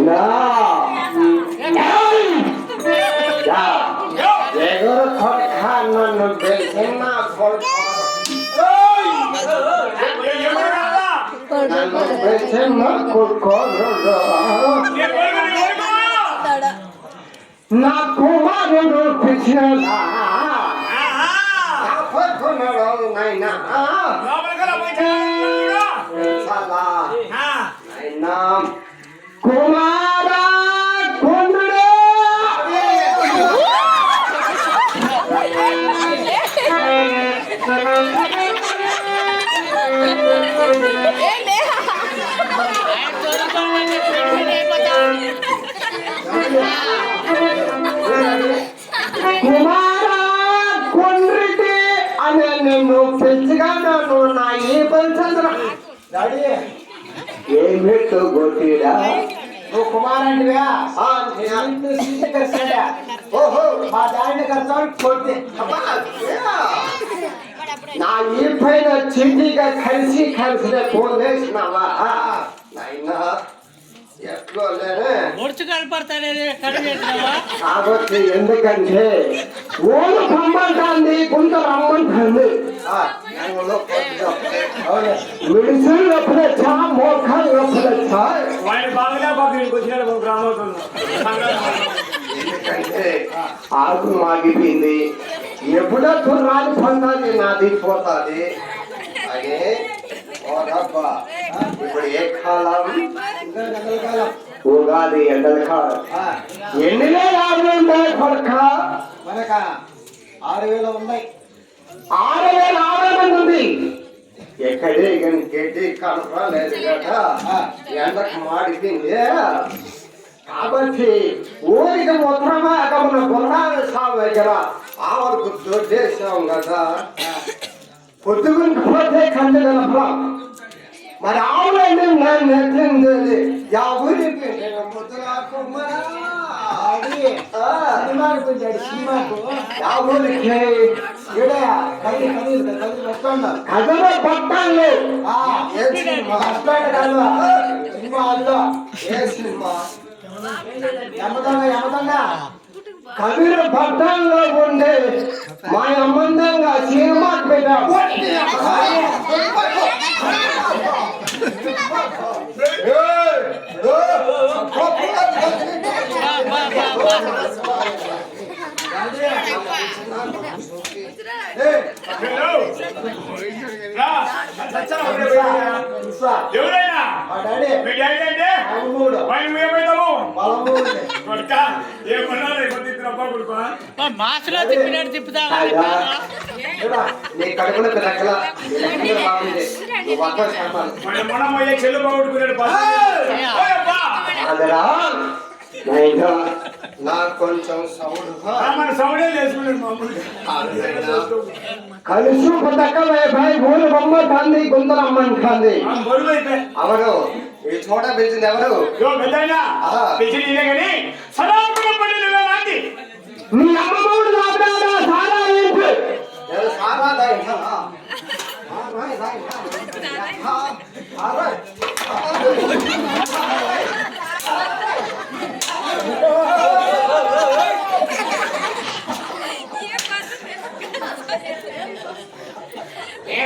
না এগুলো খড় খান দেখেন না খড় నా కుమారుడు కృష్ణ కుమారా కొండ్రిటి అనే నిన్ను పిచ్చిగా నన్ను నా ఏ పంచంద్ర డాడీ ఏమిటో గొట్టిడా నువ్వు కుమారండివా ఆ, నేను- ఓహో మా డాడీని కడతాను కొట్టి అబ్బా, ఏరా? నా ఈ పైన చీటీగా కలిసి కలిసి పోలేసినావా నాయనా ఎట్లో లేనే ముడుచు కనపడతానే కడిగేసినావా కాబట్టి ఎందుకంటే ఓలు పొమ్మంటాంది కొంత రమ్మంటాంది. మెడిసిన్ నొప్పులొచ్చా మోకాలు నొప్పులొచ్చా బాగా వీడికి వచ్చినాడు గ్రామం ఎందుకంటే ఆకు మాగిపోయింది. ఎప్పుడో రాని పొందాలి నాది పోతాది అదే ఓ రబ్బా ఇప్పుడు ఏ కాలం ఉగాది ఎండల కాలం ఎన్ని వేల ఆరు ఉన్నాయి కొడుక మనక ఆరు వేలు ఉన్నాయి ఆరు వేల ఆరు మంది ఉంది ఎక్కడే కానీ గడ్డి కనపడలేదు కదా ఎండకు మాడిపోయింది కాబట్టి ఊరికి ఉత్తరమా మన గుర్రాల సాగు దగ్గర ఆవరకు దొడ్డేసాం కదా. పొద్దుగురికి పోతే కంటి కలపం మరి ఆవులండి నేను నెట్టింది యా ఊరికి కథలో పట్టాలు. సినిమా? హస్బెండ్ కాదు సినిమా అల్లో. ఏ సినిమా? యమదొంగ యమదొంగ కబీర పట్టణంలో ఉండే మా అమ్మందంగా సినిమా పెట్టా ఎవరైనా మా డాడీ అంటే? మాసులో మనం అయ్యే. చెల్లు నైనా నాకు కొంచెం సౌండ్ మన సౌడే చేసుకున్నాడు కలిసి గుంతలమ్మని కాంది ఆ బరువు అయిపోయి అవరు ఈ చోట పిలిచింది ఎవరు? యో పెద్దయినా ఆ. పిచ్చి నీదే కానీ సదాపురం పడి నువ్వే నాంది నీ అమ్మమ్మడు నాబడాడా సారా ఏంటి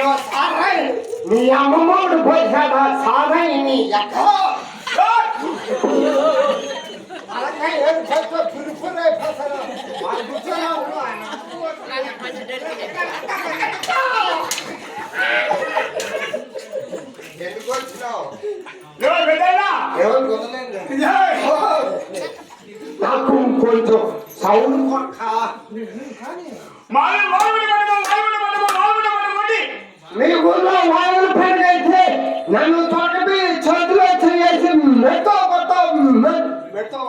నేను సారా నీ అమ్మమ్మడు పోసాడా సారాయి నీ ఎక్క ఎందుకు వచ్చినావు? ఎవరు కుదలేదు నాకు కొంచెం సౌండ్ కొక్క మాలు మీ ఊళ్ళో వాయులు పెరిగైతే నన్ను తొడపి చేతిలో చేసి మెత్తో కొత్త మెత్తో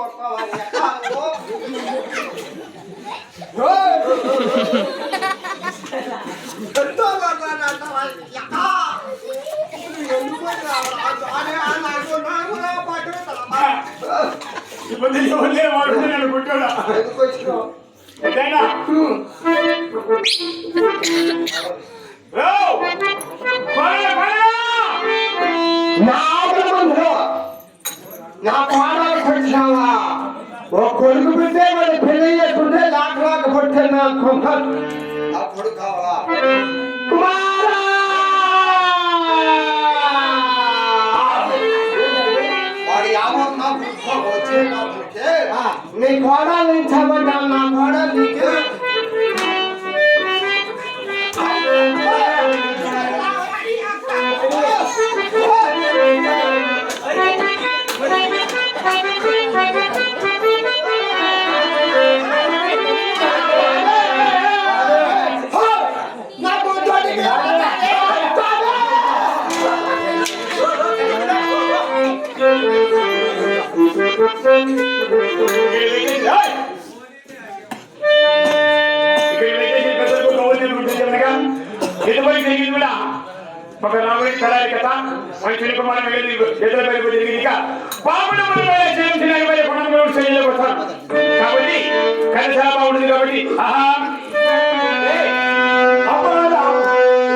ఇప్పుడు ఎవరు వాడు నేను కుట్టాడా పడే పడే నా ఆగ్రమంలో నా పాదాలకు వచ్చావా ఓ కొడుకు బిడ్డే మరి పెళ్ళి చేసుకుంటే లాక్ లాక్ పట్టే నా కుక్క కొడుకు కావాలా కుమారా వాడి వచ్చే నీ కోడలు నా కోడలు నీకు ఒక రాముడి తరాలి కథ మనుషుని కుమారం ఎదుల పేరు తిరిగిక బాబుడు కాబట్టి కనసాబా ఉంటుంది కాబట్టి ఆహా!